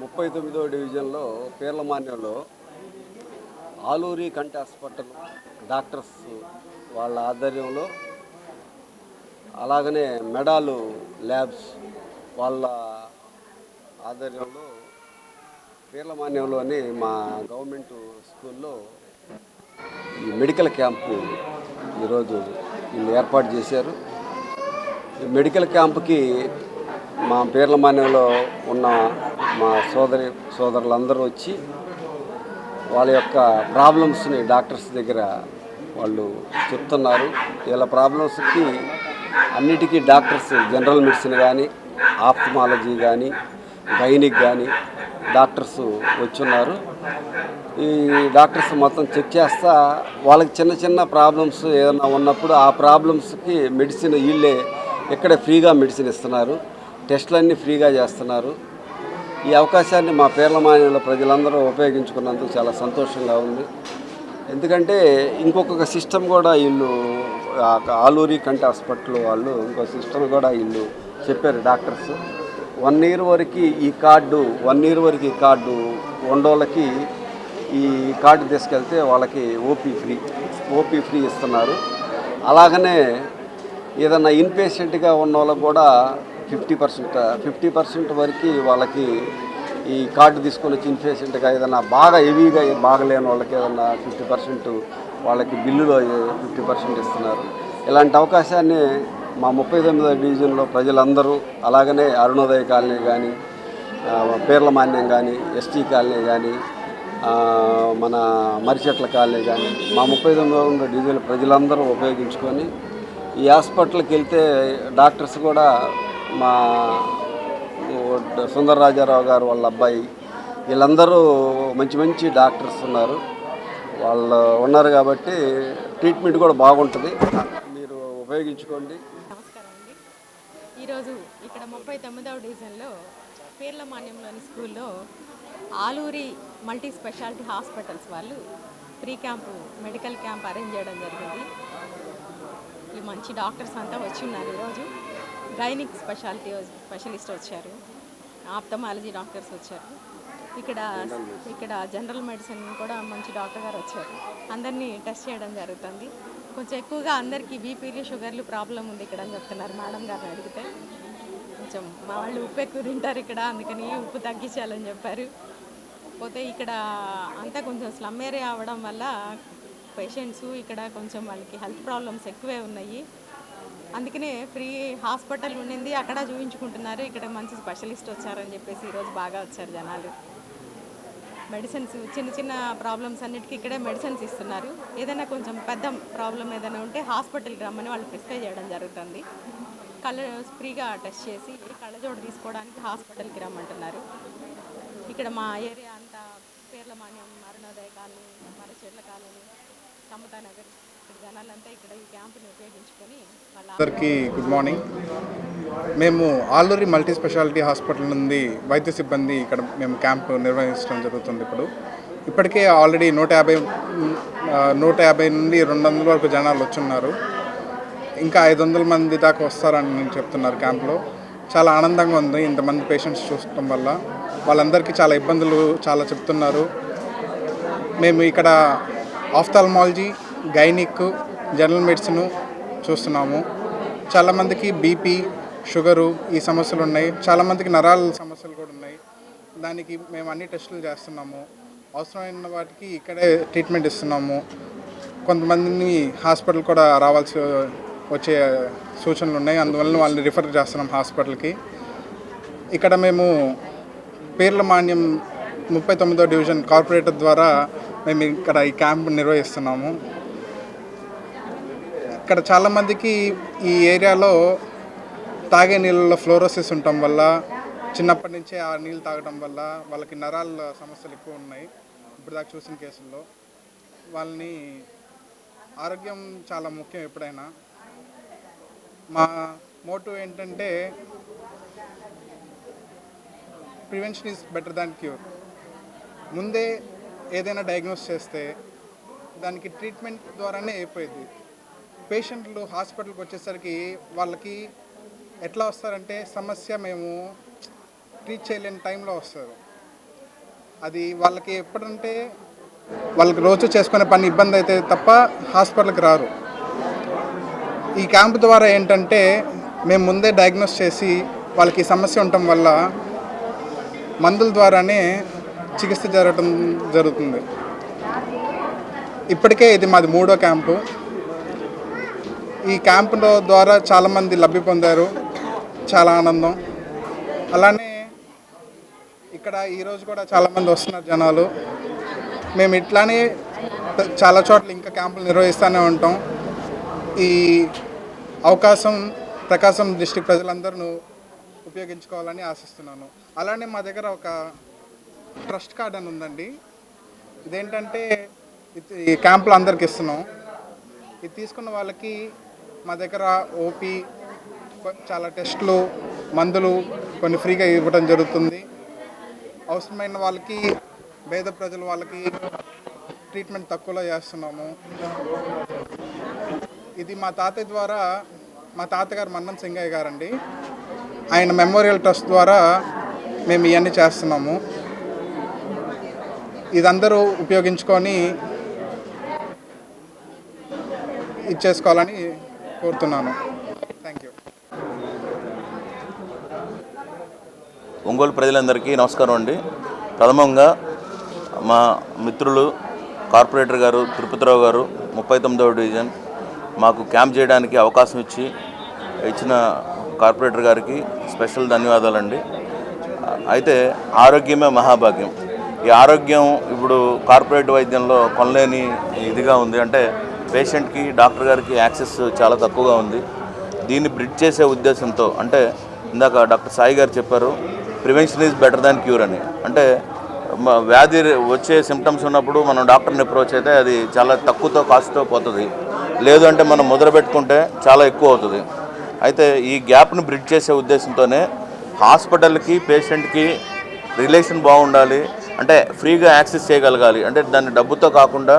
ముప్పై తొమ్మిదో డివిజన్లో పేర్లమాన్యంలో ఆలూరి కంటి హాస్పిటల్ డాక్టర్స్ వాళ్ళ ఆధ్వర్యంలో అలాగనే మెడాలు ల్యాబ్స్ వాళ్ళ ఆధ్వర్యంలో పీర్లమాన్యంలోని మా గవర్నమెంట్ స్కూల్లో ఈ మెడికల్ క్యాంపు ఈరోజు వీళ్ళు ఏర్పాటు చేశారు. ఈ మెడికల్ క్యాంపుకి మా పీర్లమాన్యంలో ఉన్న మా సోదరి సోదరులందరూ వచ్చి వాళ్ళ యొక్క ప్రాబ్లమ్స్ని డాక్టర్స్ దగ్గర వాళ్ళు చెప్తున్నారు. వీళ్ళ ప్రాబ్లమ్స్కి అన్నిటికీ డాక్టర్స్ జనరల్ మెడిసిన్ కానీ ఆప్థమాలజీ కానీ గైనిక్ కానీ డాక్టర్స్ వచ్చున్నారు. ఈ డాక్టర్స్ మొత్తం చెక్ చేస్తా వాళ్ళకి చిన్న చిన్న ప్రాబ్లమ్స్ ఏదైనా ఉన్నప్పుడు ఆ ప్రాబ్లమ్స్కి మెడిసిన్ వీళ్ళే ఇక్కడే ఫ్రీగా మెడిసిన్ ఇస్తున్నారు. టెస్టులన్నీ ఫ్రీగా చేస్తున్నారు. ఈ అవకాశాన్ని మా పేర్లమాన్యంలో ప్రజలందరూ ఉపయోగించుకున్నందుకు చాలా సంతోషంగా ఉంది. ఎందుకంటే ఇంకొక సిస్టమ్ కూడా వీళ్ళు ఆలూరి కంటి హాస్పిటల్ వాళ్ళు ఇంకో సిస్టమ్ కూడా వీళ్ళు చెప్పారు డాక్టర్స్. వన్ ఇయర్ వరకు ఈ కార్డు వన్ ఇయర్ వరకు ఈ కార్డు వండోళ్ళకి ఈ కార్డు తీసుకెళ్తే వాళ్ళకి ఓపీ ఫ్రీ ఓపీ ఫ్రీ ఇస్తున్నారు. అలాగనే ఏదన్నా ఇన్పేషెంట్గా ఉన్న వాళ్ళకు కూడా ఫిఫ్టీ పర్సెంట్ ఫిఫ్టీ పర్సెంట్ వరకు వాళ్ళకి ఈ కార్డు తీసుకొని వచ్చి ఇన్పేషెంట్గా ఏదైనా బాగా హెవీగా బాగలేని వాళ్ళకి ఏదన్నా ఫిఫ్టీ పర్సెంట్ వాళ్ళకి బిల్లులో ఫిఫ్టీ పర్సెంట్ ఇస్తున్నారు. ఇలాంటి అవకాశాన్ని మా ముప్పై తొమ్మిదో డివిజన్లో ప్రజలందరూ అలాగనే అరుణోదయ కాలనీ కానీ పేర్ల మాన్యం కానీ ఎస్టీ కాలనీ కానీ మన మరిచెట్ల కాలనీ కానీ మా ముప్పై తొమ్మిదిలో ఉన్న డీజిల్ ప్రజలందరూ ఉపయోగించుకొని ఈ హాస్పిటల్కి వెళ్తే డాక్టర్స్ కూడా మా సుందర రాజారావు గారు వాళ్ళ అబ్బాయి వీళ్ళందరూ మంచి మంచి డాక్టర్స్ ఉన్నారు. వాళ్ళు ఉన్నారు కాబట్టి ట్రీట్మెంట్ కూడా బాగుంటుంది. మీరు ఉపయోగించుకోండి. నమస్కారం అండి. ఈరోజు ఇక్కడ ముప్పై తొమ్మిదవ డివిజన్లో పేర్లమాన్యంలోని స్కూల్లో ఆలూరి మల్టీ స్పెషాలిటీ హాస్పిటల్స్ వాళ్ళు free camp medical camp arrange చేయడం జరిగింది. ఈ మంచి డాక్టర్స్ అంతా వచ్చి ఉన్నారు ఈరోజు. గైనిక్ స్పెషాలిటీ స్పెషలిస్ట్ వచ్చారు. ఆప్తమాలజీ డాక్టర్స్ వచ్చారు. ఇక్కడ ఇక్కడ జనరల్ మెడిసిన్ కూడా మంచి డాక్టర్ గారు వచ్చారు. అందరినీ టెస్ట్ చేయడం జరుగుతుంది. కొంచెం ఎక్కువగా అందరికీ బీపీలు షుగర్లు ప్రాబ్లం ఉంది ఇక్కడ అని చెప్తున్నారు మేడం గారిని అడిగితే. కొంచెం మా వాళ్ళు ఉప్పు ఎక్కువ తింటారు ఇక్కడ అందుకని ఉప్పు తగ్గించాలని చెప్పారు. పోతే ఇక్కడ అంతా కొంచెం స్లమ్ ఏరియా అవ్వడం వల్ల పేషెంట్స్ ఇక్కడ కొంచెం వాళ్ళకి హెల్త్ ప్రాబ్లమ్స్ ఎక్కువే ఉన్నాయి. అందుకనే ఫ్రీ హాస్పిటల్ ఉండింది అక్కడ చూపించుకుంటున్నారు. ఇక్కడ మంచి స్పెషలిస్ట్ వచ్చారని చెప్పేసి ఈరోజు బాగా వచ్చారు జనాలు. మెడిసిన్స్ చిన్న చిన్న ప్రాబ్లమ్స్ అన్నిటికీ ఇక్కడే మెడిసిన్స్ ఇస్తున్నారు. ఏదైనా కొంచెం పెద్ద ప్రాబ్లం ఏదైనా ఉంటే హాస్పిటల్కి రమ్మని వాళ్ళు ప్రిస్క్రైబ్ చేయడం జరుగుతుంది. కళ్ళ ఫ్రీగా టెస్ట్ చేసి కళ్ళజోడు తీసుకోవడానికి హాస్పిటల్కి రమ్మంటున్నారు. ఇక్కడ మా ఏరియా అంతా పేర్లమాన్యం అరుణోదయ కాలనీ మరచెట్ల కాలనీ సమతా అందరికీ గుడ్ మార్నింగ్. మేము ఆలూరి మల్టీ స్పెషాలిటీ హాస్పిటల్ నుండి వైద్య సిబ్బంది ఇక్కడ మేము క్యాంప్ నిర్వహించడం జరుగుతుంది ఇప్పుడు. ఇప్పటికే ఆల్రెడీ నూట యాభై నూట యాభై నుండి రెండు వందల వరకు జనాలు వచ్చున్నారు. ఇంకా ఐదు వందల మంది దాకా వస్తారని నేను చెప్తున్నారు క్యాంప్లో. చాలా ఆనందంగా ఉంది ఇంతమంది పేషెంట్స్ చూడటం వల్ల. వాళ్ళందరికీ చాలా ఇబ్బందులు చాలా చెప్తున్నారు. మేము ఇక్కడ ఆఫ్థాల్మాలజీ గైనిక్ జనరల్ మెడిసిన్ చూస్తున్నాము. చాలామందికి బీపీ షుగరు ఈ సమస్యలు ఉన్నాయి చాలామందికి నరాల సమస్యలు కూడా ఉన్నాయి. దానికి మేము అన్ని టెస్టులు చేస్తున్నాము. అవసరమైన వాటికి ఇక్కడే ట్రీట్మెంట్ ఇస్తున్నాము. కొంతమందిని హాస్పిటల్ కూడా రావాల్సి వచ్చే సూచనలు ఉన్నాయి. అందువలన వాళ్ళని రిఫర్ చేస్తున్నాం హాస్పిటల్కి. ఇక్కడ మేము పేర్ల మాన్యం ముప్పై తొమ్మిదో డివిజన్ కార్పొరేటర్ ద్వారా మేము ఇక్కడ ఈ క్యాంప్ నిర్వహిస్తున్నాము. ఇక్కడ చాలామందికి ఈ ఏరియాలో తాగే నీళ్ళలో ఫ్లోరోసిస్ ఉండటం వల్ల చిన్నప్పటి నుంచే ఆ నీళ్ళు తాగడం వల్ల వాళ్ళకి నరాల సమస్యలు ఎక్కువ ఉన్నాయి. ఇప్పుడు దాకా చూసిన కేసుల్లో వాళ్ళని ఆరోగ్యం చాలా ముఖ్యం ఎప్పుడైనా. మా మోటివ్ ఏంటంటే prevention is better than cure. ముందే ఏదైనా డయాగ్నోస్ చేస్తే దానికి ట్రీట్మెంట్ ద్వారానే అయిపోయింది పేషెంట్లు హాస్పిటల్కి వచ్చేసరికి వాళ్ళకి ఎట్లా వస్తారంటే సమస్య మేము ట్రీట్ చేయలేని టైంలో వస్తారు. అది వాళ్ళకి ఎప్పుడంటే వాళ్ళకి రోజు చేసుకునే పని ఇబ్బంది అయితే తప్ప హాస్పిటల్కి రారు. ఈ క్యాంప్ ద్వారా ఏంటంటే మేము ముందే డయాగ్నోస్ చేసి వాళ్ళకి సమస్య ఉండటం వల్ల మందుల ద్వారానే చికిత్స జరగటం జరుగుతుంది. ఇప్పటికే ఇది మాది మూడో క్యాంపు. ఈ క్యాంపులో ద్వారా చాలామంది లబ్ధి పొందారు. చాలా ఆనందం. అలానే ఇక్కడ ఈరోజు కూడా చాలామంది వస్తున్నారు జనాలు. మేము ఇట్లానే చాలా చోట్ల ఇంకా క్యాంపులు నిర్వహిస్తూనే ఉంటాం. ఈ అవకాశం ప్రకాశం డిస్టిక్ ప్రజలందరూ ఉపయోగించుకోవాలని ఆశిస్తున్నాను. అలానే మా దగ్గర ఒక ట్రస్ట్ కార్డ్ అని ఉందండి. ఇదేంటంటే ఈ క్యాంపులు అందరికి ఇస్తున్నాం. ఇది తీసుకున్న వాళ్ళకి మా దగ్గర ఓపీ చాలా టెస్టులు మందులు కొన్ని ఫ్రీగా ఇవ్వడం జరుగుతుంది. అవసరమైన వాళ్ళకి పేద ప్రజల వాళ్ళకి ట్రీట్మెంట్ తక్కువలో చేస్తున్నాము. ఇది మా తాతయ్య ద్వారా మా తాతగారు మన్నం సింగయ్య గారండి. ఆయన మెమోరియల్ ట్రస్ట్ ద్వారా మేము ఇవన్నీ చేస్తున్నాము. ఇదందరూ ఉపయోగించుకొని ఇచ్చేసుకోవాలని కోరుతున్నాను. థ్యాంక్ యూ ఒంగోలు ప్రజలందరికీ నమస్కారం అండి. ప్రథమంగా మా మిత్రులు కార్పొరేటర్ గారు తిరుపతిరావు గారు ముప్పై తొమ్మిదవ డివిజన్ మాకు క్యాంప్ చేయడానికి అవకాశం ఇచ్చి ఇచ్చిన కార్పొరేటర్ గారికి స్పెషల్ ధన్యవాదాలండి. అయితే ఆరోగ్యమే మహాభాగ్యం. ఈ ఆరోగ్యం ఇప్పుడు కార్పొరేట్ వైద్యంలో కొనలేని ఇదిగా ఉంది. అంటే పేషెంట్కి డాక్టర్ గారికి యాక్సెస్ చాలా తక్కువగా ఉంది. దీన్ని బ్రిడ్జ్ చేసే ఉద్దేశంతో అంటే ఇందాక డాక్టర్ సాయి గారు చెప్పారు prevention is better than cure అని. అంటే వ్యాధి వచ్చే సిమ్టమ్స్ ఉన్నప్పుడు మనం డాక్టర్ని అప్రోచ్ అయితే అది చాలా తక్కువతో కాస్ట్తో పోతుంది. లేదు అంటే మనం మొదలు పెట్టుకుంటే చాలా ఎక్కువ అవుతుంది. అయితే ఈ గ్యాప్ను బ్రిడ్జ్ చేసే ఉద్దేశంతోనే హాస్పిటల్కి పేషెంట్కి రిలేషన్ బాగుండాలి. అంటే ఫ్రీగా యాక్సెస్ చేయగలగాలి. అంటే దాన్ని డబ్బుతో కాకుండా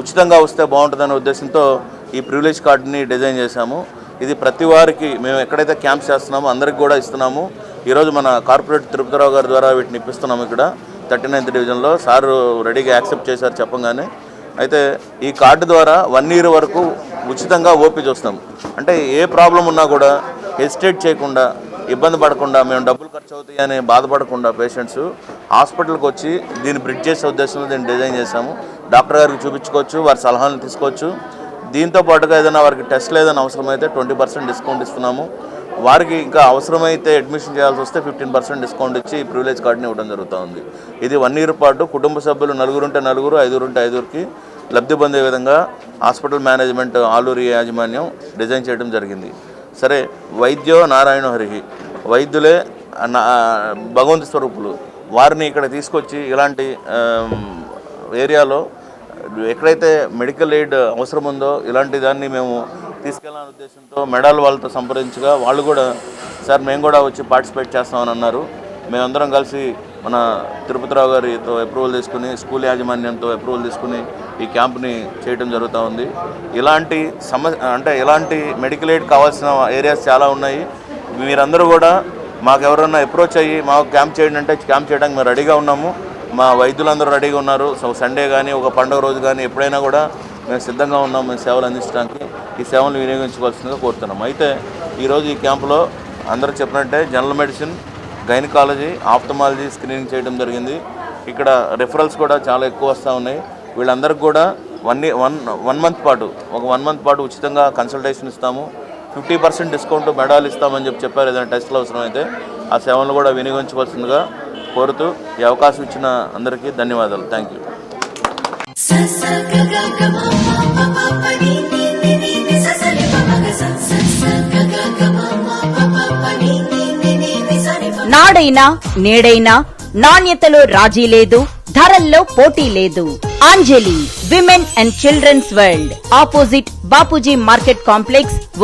ఉచితంగా వస్తే బాగుంటుందనే ఉద్దేశంతో ఈ ప్రివిలేజ్ కార్డుని డిజైన్ చేశాము. ఇది ప్రతి వారికి మేము ఎక్కడైతే క్యాంప్స్ చేస్తున్నామో అందరికి కూడా ఇస్తున్నాము. ఈరోజు మన కార్పొరేట్ తిరుపతిరావు గారి ద్వారా వీటిని ఇప్పిస్తున్నాము ఇక్కడ. థర్టీ నైన్త్ డివిజన్లో. సార్ రెడీగా యాక్సెప్ట్ చేశారు చెప్పగానే. అయితే ఈ కార్డు ద్వారా వన్ ఇయర్ వరకు ఉచితంగా ఓపీ చూస్తాం అంటే ఏ ప్రాబ్లం ఉన్నా కూడా హెసిటేట్ చేయకుండా ఇబ్బంది పడకుండా మేము డబ్బులు ఖర్చు అవుతాయి అని బాధపడకుండా పేషెంట్స్ హాస్పిటల్కి వచ్చి దీన్ని బ్రిడ్జ్ చేసే ఉద్దేశంలో దీన్ని డిజైన్ చేశాము. డాక్టర్ గారికి చూపించుకోవచ్చు వారి సలహాలను తీసుకోవచ్చు. దీంతో పాటుగా ఏదైనా వారికి టెస్ట్లు ఏదైనా అవసరమైతే ట్వంటీ పర్సెంట్ డిస్కౌంట్ ఇస్తున్నాము. వారికి ఇంకా అవసరమైతే అడ్మిషన్ చేయాల్సి వస్తే ఫిఫ్టీన్ పర్సెంట్ డిస్కౌంట్ ఇచ్చి ప్రివిలేజ్ కార్డుని ఇవ్వడం జరుగుతుంది. ఇది వన్ ఇయర్ పాటు కుటుంబ సభ్యులు నలుగురుంటే నలుగురు ఐదుగురుంటే ఐదుగురికి లబ్ధి పొందే విధంగా హాస్పిటల్ మేనేజ్మెంట్ ఆలూరి యాజమాన్యం డిజైన్ చేయడం జరిగింది. సరే వైద్యో నారాయణ హరిహి వైద్యులే నా భగవంతు స్వరూపులు. వారిని ఇక్కడ తీసుకొచ్చి ఇలాంటి ఏరియాలో ఎక్కడైతే మెడికల్ ఎయిడ్ అవసరం ఉందో ఇలాంటి దాన్ని మేము తీసుకెళ్ళాలనే ఉద్దేశంతో మెడల్ వాళ్ళతో సంప్రదించగా వాళ్ళు కూడా సార్ మేము కూడా వచ్చి పార్టిసిపేట్ చేస్తామని అన్నారు. మేమందరం కలిసి మన తిరుపతిరావు గారితో అప్రూవల్ తీసుకుని స్కూల్ యాజమాన్యంతో అప్రూవల్ తీసుకుని ఈ క్యాంప్ని చేయడం జరుగుతూ ఉంది. ఇలాంటి సమస్య అంటే ఇలాంటి మెడికల్ ఎయిడ్ కావాల్సిన ఏరియాస్ చాలా ఉన్నాయి. మీరందరూ కూడా మాకు ఎవరన్నా అప్రోచ్ అయ్యి మాకు క్యాంప్ చేయండి అంటే క్యాంప్ చేయడానికి మేము రెడీగా ఉన్నాము. మా వైద్యులందరూ రెడీగా ఉన్నారు. సో సండే కానీ ఒక పండుగ రోజు కానీ ఎప్పుడైనా కూడా మేము సిద్ధంగా ఉన్నాం. మేము సేవలు అందించడానికి ఈ సేవలు వినియోగించుకోవాల్సిందిగా కోరుతున్నాం. అయితే ఈరోజు ఈ క్యాంపులో అందరూ చెప్పినట్టే general medicine gynaecology ophthalmology screening చేయడం జరిగింది. ఇక్కడ రెఫరల్స్ కూడా చాలా ఎక్కువ వస్తూ ఉన్నాయి. వీళ్ళందరికీ కూడా వన్ వన్ వన్ మంత్ పాటు ఒక వన్ మంత్ పాటు ఉచితంగా కన్సల్టేషన్ ఇస్తాము. ఫిఫ్టీ పర్సెంట్ డిస్కౌంట్ మెడల్ ఇస్తామని చెప్పి చెప్పారు. ఏదైనా టెస్ట్లు అవసరమైతే ఆ సేవలను కూడా వినియోగించవలసిందిగా కోరుతూ ఈ అవకాశం ఇచ్చిన అందరికీ ధన్యవాదాలు. థ్యాంక్ యూ నాడైనా నేడైనా నాణ్యతలో రాజీ లేదు ధరల్లో పోటీ లేదు. Anjali women and childrens world opposite Bapuji market complex